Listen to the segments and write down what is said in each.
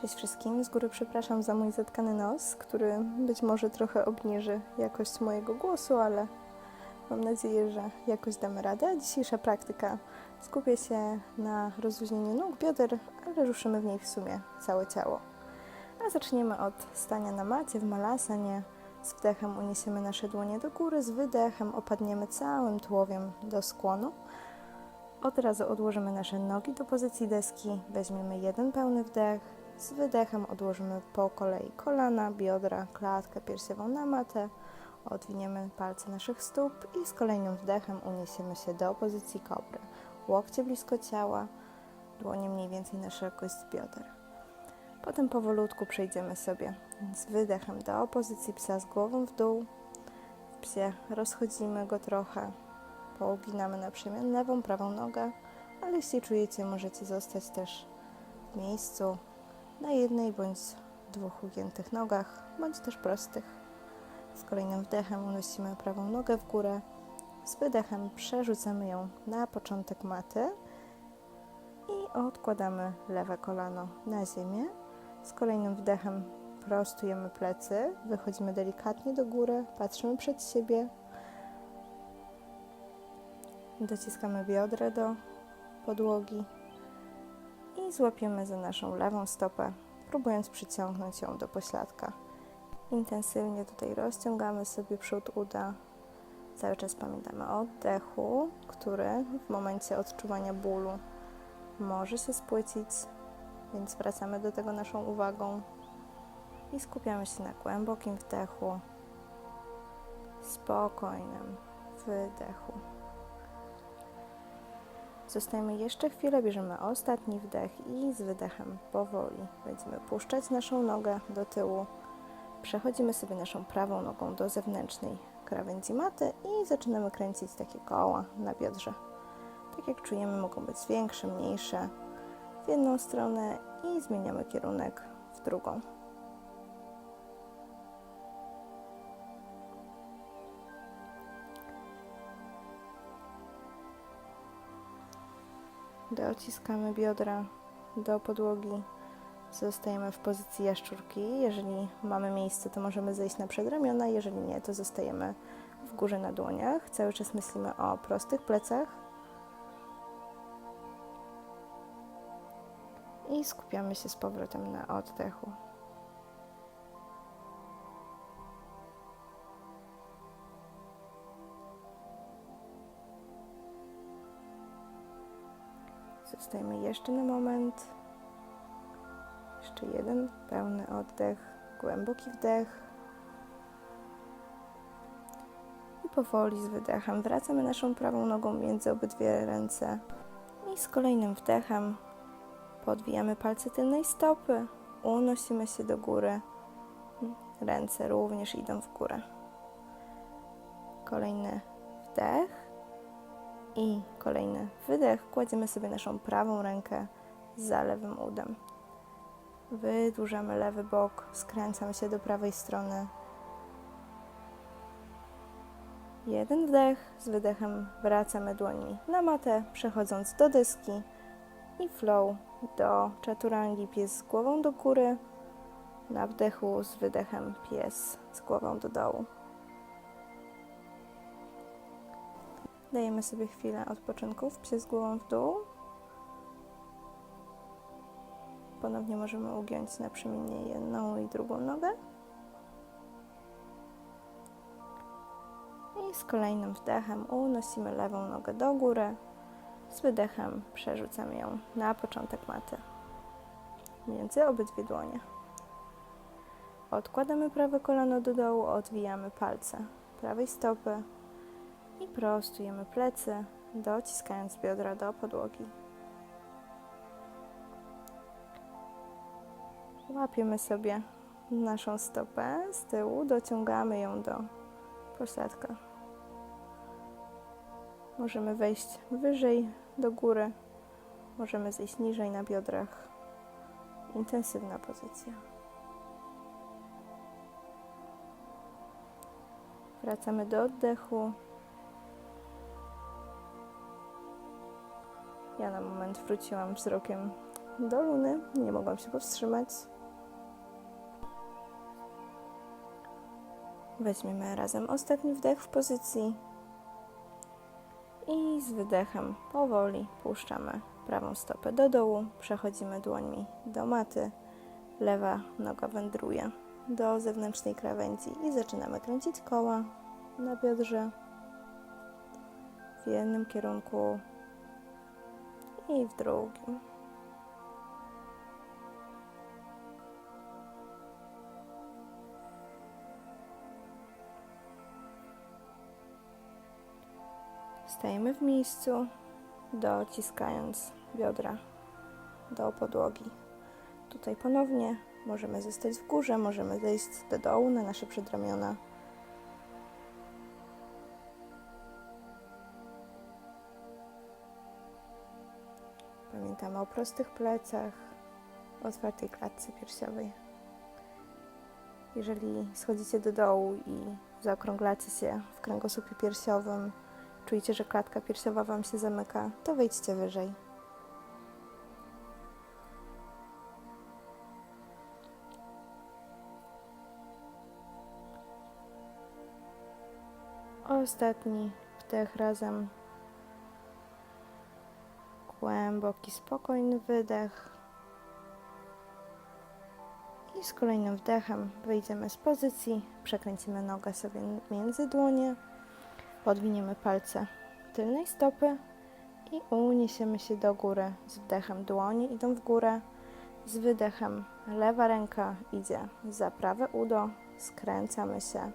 Cześć wszystkim, z góry przepraszam za mój zatkany nos, który być może trochę obniży jakość mojego głosu, ale mam nadzieję, że jakoś damy radę. Dzisiejsza praktyka skupia się na rozluźnieniu nóg, bioder, ale ruszymy w niej w sumie całe ciało. A zaczniemy od stania na macie w malasanie. Z wdechem uniesiemy nasze dłonie do góry, z wydechem opadniemy całym tułowiem do skłonu. Od razu odłożymy nasze nogi do pozycji deski, weźmiemy jeden pełny wdech, z wydechem odłożymy po kolei kolana, biodra, klatkę piersiową na matę, odwiniemy palce naszych stóp i z kolejnym wdechem uniesiemy się do pozycji kobry. Łokcie blisko ciała, dłonie mniej więcej na szerokość bioder. Potem powolutku przejdziemy sobie z wydechem do pozycji psa z głową w dół. Psie rozchodzimy go trochę, pouginamy na przemian lewą, prawą nogę, ale jeśli czujecie, możecie zostać też w miejscu na jednej bądź dwóch ugiętych nogach, bądź też prostych. Z kolejnym wdechem unosimy prawą nogę w górę, z wydechem przerzucamy ją na początek maty i odkładamy lewe kolano na ziemię. Z kolejnym wdechem prostujemy plecy, wychodzimy delikatnie do góry, patrzymy przed siebie, dociskamy biodra do podłogi i złapiemy za naszą lewą stopę, próbując przyciągnąć ją do pośladka. Intensywnie tutaj rozciągamy sobie przód uda. Cały czas pamiętamy o oddechu, który w momencie odczuwania bólu może się spłycić, więc wracamy do tego naszą uwagą i skupiamy się na głębokim wdechu, spokojnym wydechu. Zostajemy jeszcze chwilę, bierzemy ostatni wdech i z wydechem powoli będziemy puszczać naszą nogę do tyłu. Przechodzimy sobie naszą prawą nogą do zewnętrznej krawędzi maty i zaczynamy kręcić takie koła na biodrze. Tak jak czujemy, mogą być większe, mniejsze w jedną stronę i zmieniamy kierunek w drugą. Dociskamy biodra do podłogi. Zostajemy w pozycji jaszczurki. Jeżeli mamy miejsce, to możemy zejść na przedramiona. Jeżeli nie, to zostajemy w górze na dłoniach. Cały czas myślimy o prostych plecach. I skupiamy się z powrotem na oddechu. Zostajemy jeszcze na moment. Jeszcze jeden pełny oddech, głęboki wdech. I powoli z wydechem wracamy naszą prawą nogą między obydwie ręce. I z kolejnym wdechem podwijamy palce tylnej stopy, unosimy się do góry. Ręce również idą w górę. Kolejny wdech i kolejny wydech. Kładziemy sobie naszą prawą rękę za lewym udem. Wydłużamy lewy bok, skręcamy się do prawej strony. Jeden wdech, z wydechem wracamy dłońmi na matę, przechodząc do deski i flow do czaturangi pies z głową do góry. Na wdechu z wydechem pies z głową do dołu. Dajemy sobie chwilę odpoczynku w psie z głową w dół. Ponownie możemy ugiąć naprzemiennie jedną i drugą nogę. I z kolejnym wdechem unosimy lewą nogę do góry. Z wydechem przerzucamy ją na początek maty. Między obydwie dłonie. Odkładamy prawe kolano do dołu, odwijamy palce prawej stopy i prostujemy plecy, dociskając biodra do podłogi. Łapiemy sobie naszą stopę z tyłu, dociągamy ją do pośladka. Możemy wejść wyżej do góry, możemy zejść niżej na biodrach. Intensywna pozycja. Wracamy do oddechu. Ja na moment wróciłam wzrokiem do luny. Nie mogłam się powstrzymać. Weźmiemy razem ostatni wdech w pozycji i z wydechem powoli puszczamy prawą stopę do dołu, przechodzimy dłońmi do maty, lewa noga wędruje do zewnętrznej krawędzi i zaczynamy kręcić koła na biodrze w jednym kierunku i w drugim. Stajemy w miejscu, dociskając biodra do podłogi. Tutaj ponownie możemy zostać w górze, możemy zejść do dołu na nasze przedramiona. Pamiętamy o prostych plecach, otwartej klatce piersiowej. Jeżeli schodzicie do dołu i zaokrąglacie się w kręgosłupie piersiowym, czujecie, że klatka piersiowa Wam się zamyka, to wejdźcie wyżej. Ostatni wdech razem. Głęboki, spokojny wydech. I z kolejnym wdechem wyjdziemy z pozycji, przekręcimy nogę sobie między dłonie, podwiniemy palce tylnej stopy i uniesiemy się do góry. Z wdechem dłonie idą w górę, z wydechem lewa ręka idzie za prawe udo, skręcamy się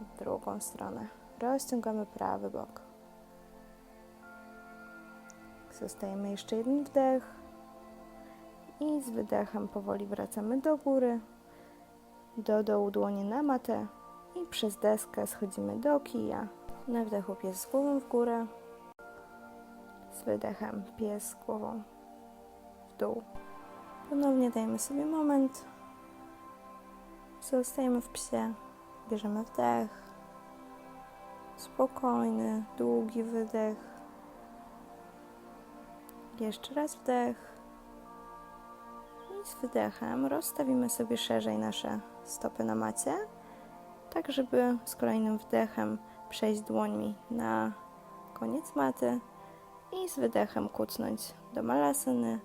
w drugą stronę. Rozciągamy prawy bok. Zostajemy jeszcze jeden wdech i z wydechem powoli wracamy do góry, do dołu dłonie na matę i przez deskę schodzimy do kija. Na wdechu pies z głową w górę, z wydechem pies z głową w dół. Ponownie dajemy sobie moment. Zostajemy w psie. Bierzemy wdech. Spokojny, długi wydech. Jeszcze raz wdech. I z wydechem rozstawimy sobie szerzej nasze stopy na macie, tak żeby z kolejnym wdechem przejść dłońmi na koniec maty i z wydechem kucnąć do malasany.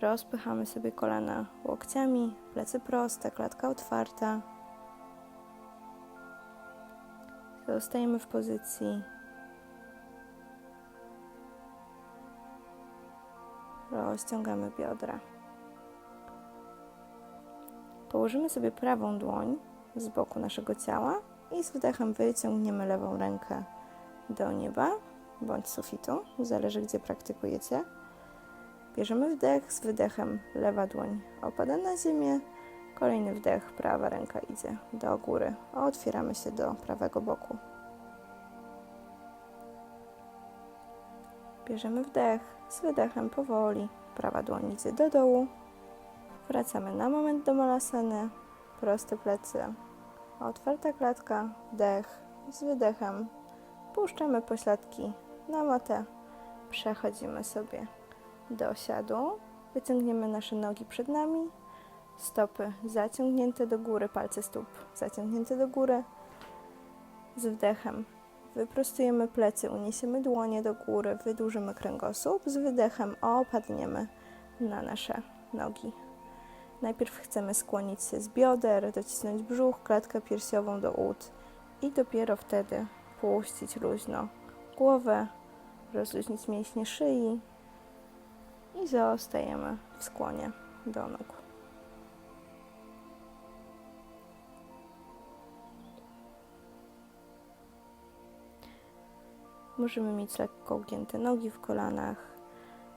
Rozpychamy sobie kolana łokciami, plecy proste, klatka otwarta. Zostajemy w pozycji. Rozciągamy biodra. Położymy sobie prawą dłoń z boku naszego ciała i z wydechem wyciągniemy lewą rękę do nieba bądź sufitu, zależy gdzie praktykujecie. Bierzemy wdech, z wydechem lewa dłoń opada na ziemię, kolejny wdech, prawa ręka idzie do góry, otwieramy się do prawego boku. Bierzemy wdech, z wydechem powoli, prawa idzie do dołu, wracamy na moment do malasany, proste plecy, otwarta klatka, wdech, z wydechem. Puszczamy pośladki. Na matę, przechodzimy sobie do siadu, wyciągniemy nasze nogi przed nami, stopy zaciągnięte do góry, palce stóp zaciągnięte do góry, z wdechem wyprostujemy plecy, uniesiemy dłonie do góry, wydłużymy kręgosłup, z wydechem opadniemy na nasze nogi. Najpierw chcemy skłonić się z bioder, docisnąć brzuch, klatkę piersiową do ud i dopiero wtedy puścić luźno głowę, rozluźnić mięśnie szyi i zostajemy w skłonie do nóg. Możemy mieć lekko ugięte nogi w kolanach.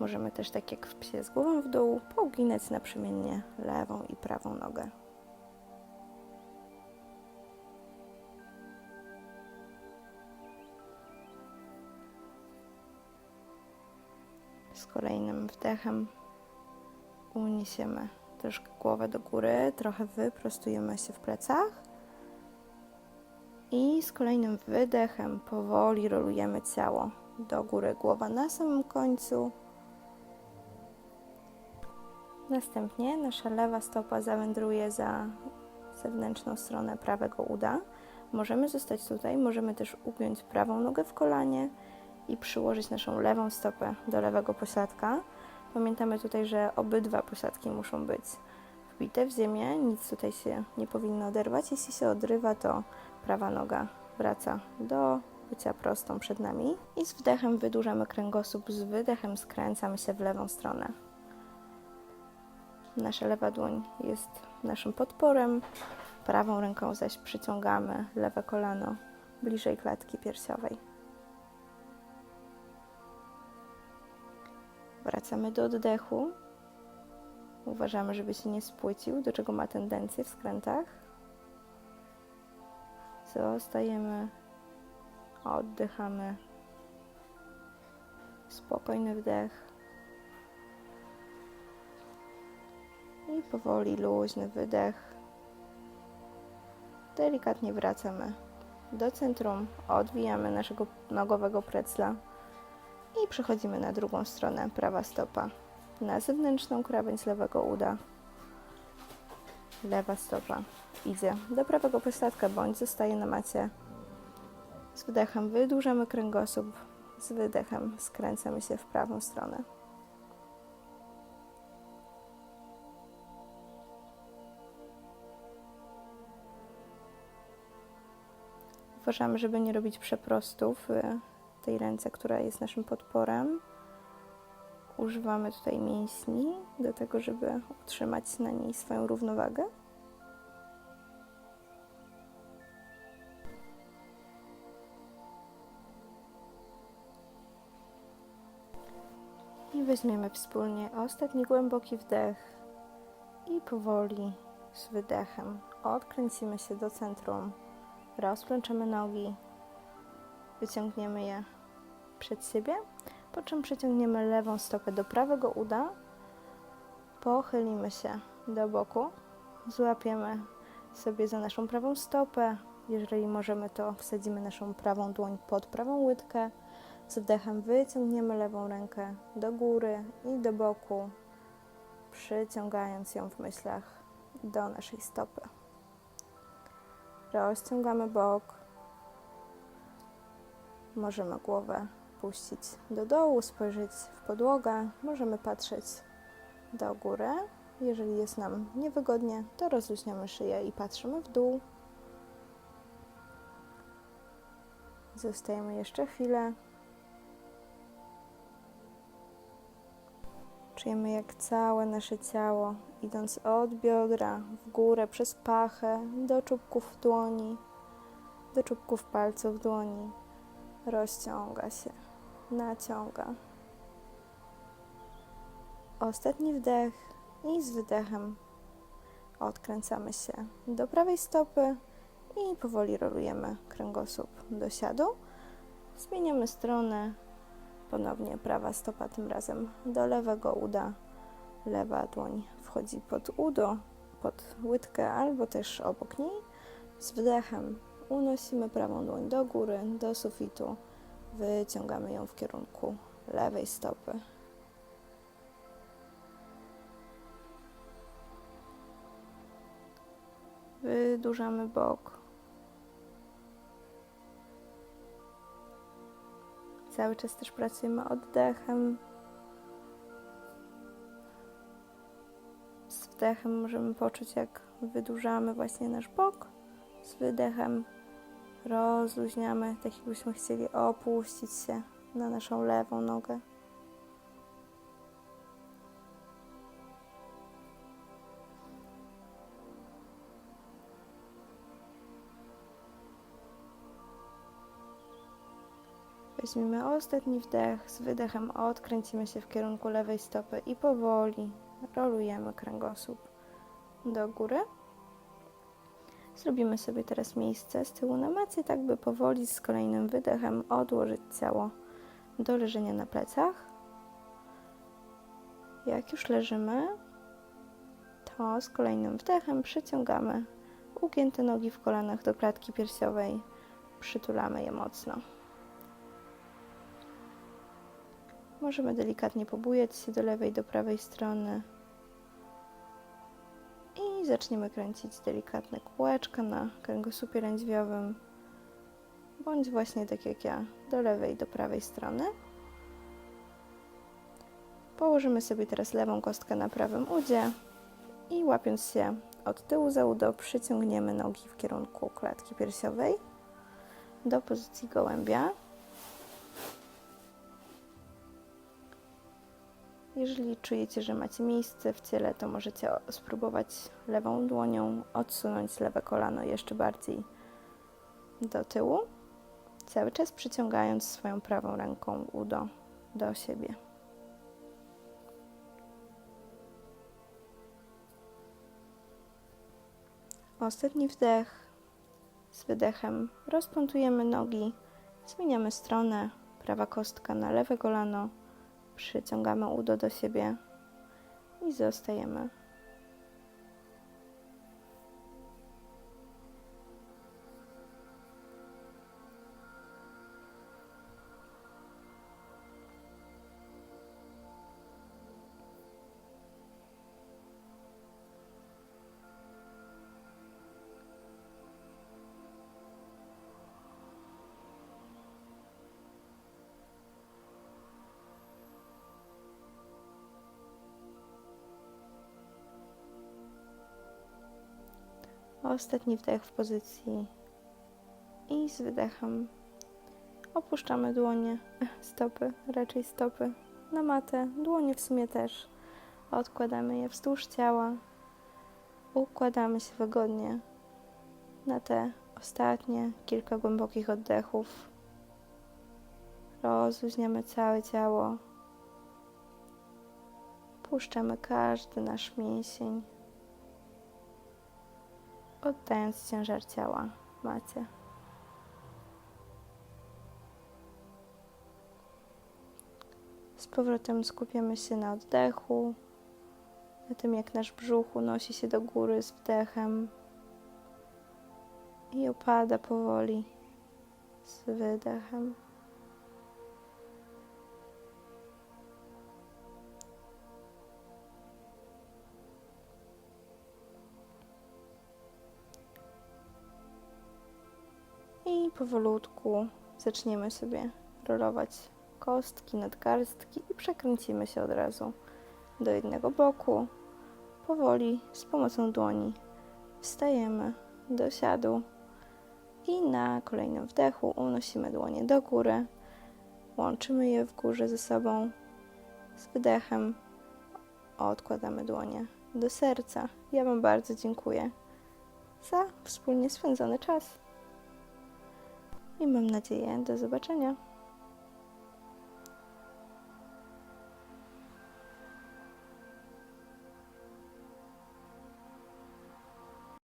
Możemy też, tak jak w psie z głową w dół, pouginać naprzemiennie lewą i prawą nogę. Z kolejnym wdechem uniesiemy troszkę głowę do góry, trochę wyprostujemy się w plecach. I z kolejnym wydechem powoli rolujemy ciało do góry, głowa na samym końcu. Następnie nasza lewa stopa zawędruje za zewnętrzną stronę prawego uda. Możemy zostać tutaj, możemy też ugiąć prawą nogę w kolanie i przyłożyć naszą lewą stopę do lewego pośladka. Pamiętamy tutaj, że obydwa pośladki muszą być wbite w ziemię, nic tutaj się nie powinno oderwać. Jeśli się odrywa, to prawa noga wraca do bycia prostą przed nami. I z wdechem wydłużamy kręgosłup, z wydechem skręcamy się w lewą stronę. Nasza lewa dłoń jest naszym podporem, prawą ręką zaś przyciągamy lewe kolano bliżej klatki piersiowej. Wracamy do oddechu. Uważamy, żeby się nie spłycił, do czego ma tendencję w skrętach. Zostajemy, oddychamy. Spokojny wdech. I powoli luźny wydech. Delikatnie wracamy do centrum, odwijamy naszego nogowego precla i przechodzimy na drugą stronę, prawa stopa. Na zewnętrzną krawędź lewego uda. Lewa stopa idzie do prawego pośladka bądź zostaje na macie. Z wdechem wydłużamy kręgosłup, z wydechem skręcamy się w prawą stronę. Uważamy, żeby nie robić przeprostów w tej ręce, która jest naszym podporem. Używamy tutaj mięśni do tego, żeby utrzymać na niej swoją równowagę. I weźmiemy wspólnie ostatni głęboki wdech i powoli z wydechem odkręcimy się do centrum. Rozplączemy nogi, wyciągniemy je przed siebie, po czym przeciągniemy lewą stopę do prawego uda, pochylimy się do boku, złapiemy sobie za naszą prawą stopę, jeżeli możemy, to wsadzimy naszą prawą dłoń pod prawą łydkę, z wdechem wyciągniemy lewą rękę do góry i do boku, przyciągając ją w myślach do naszej stopy. Rozciągamy bok. Możemy głowę puścić do dołu, spojrzeć w podłogę. Możemy patrzeć do góry. Jeżeli jest nam niewygodnie, to rozluźniamy szyję i patrzymy w dół. Zostajemy jeszcze chwilę. Czujemy, jak całe nasze ciało, idąc od biodra w górę przez pachę do czubków dłoni, do czubków palców dłoni, rozciąga się, naciąga. Ostatni wdech i z wydechem odkręcamy się do prawej stopy i powoli rolujemy kręgosłup do siadu. Zmieniamy stronę, Ponownie prawa stopa tym razem do lewego uda. Lewa dłoń wchodzi pod udo, pod łydkę albo też obok niej. Z wdechem unosimy prawą dłoń do góry, do sufitu. Wyciągamy ją w kierunku lewej stopy. Wydłużamy bok. Cały czas też pracujemy oddechem. Z wdechem możemy poczuć, jak wydłużamy właśnie nasz bok. Z wydechem rozluźniamy, tak jakbyśmy chcieli opuścić się na naszą lewą nogę. Weźmiemy ostatni wdech, z wydechem odkręcimy się w kierunku lewej stopy i powoli rolujemy kręgosłup do góry. Zrobimy sobie teraz miejsce z tyłu na macie, tak by powoli z kolejnym wydechem odłożyć ciało do leżenia na plecach. Jak już leżymy, to z kolejnym wdechem przyciągamy ugięte nogi w kolanach do klatki piersiowej, przytulamy je mocno. Możemy delikatnie pobujać się do lewej, do prawej strony. I zaczniemy kręcić delikatne kółeczka na kręgosłupie lędźwiowym, bądź właśnie tak jak ja, do lewej i do prawej strony. Położymy sobie teraz lewą kostkę na prawym udzie i łapiąc się od tyłu za udo, przyciągniemy nogi w kierunku klatki piersiowej do pozycji gołębia. Jeżeli czujecie, że macie miejsce w ciele, to możecie spróbować lewą dłonią odsunąć lewe kolano jeszcze bardziej do tyłu, cały czas przyciągając swoją prawą ręką udo do siebie. Ostatni wdech. Z wydechem rozplątujemy nogi, zmieniamy stronę, prawa kostka na lewe kolano, przyciągamy udo do siebie i zostajemy. Ostatni wdech w pozycji i z wydechem opuszczamy dłonie, stopy, raczej stopy na matę, dłonie w sumie też. Odkładamy je wzdłuż ciała, układamy się wygodnie na te ostatnie kilka głębokich oddechów. Rozluźniamy całe ciało. Puszczamy każdy nasz mięsień oddając ciężar ciała macie. Z powrotem skupiamy się na oddechu, na tym jak nasz brzuch unosi się do góry z wdechem i opada powoli z wydechem. Powolutku zaczniemy sobie rolować kostki, nadgarstki i przekręcimy się od razu do jednego boku. Powoli z pomocą dłoni wstajemy do siadu i na kolejnym wdechu unosimy dłonie do góry. Łączymy je w górze ze sobą z wydechem. Odkładamy dłonie do serca. Ja Wam bardzo dziękuję za wspólnie spędzony czas i mam nadzieję do zobaczenia.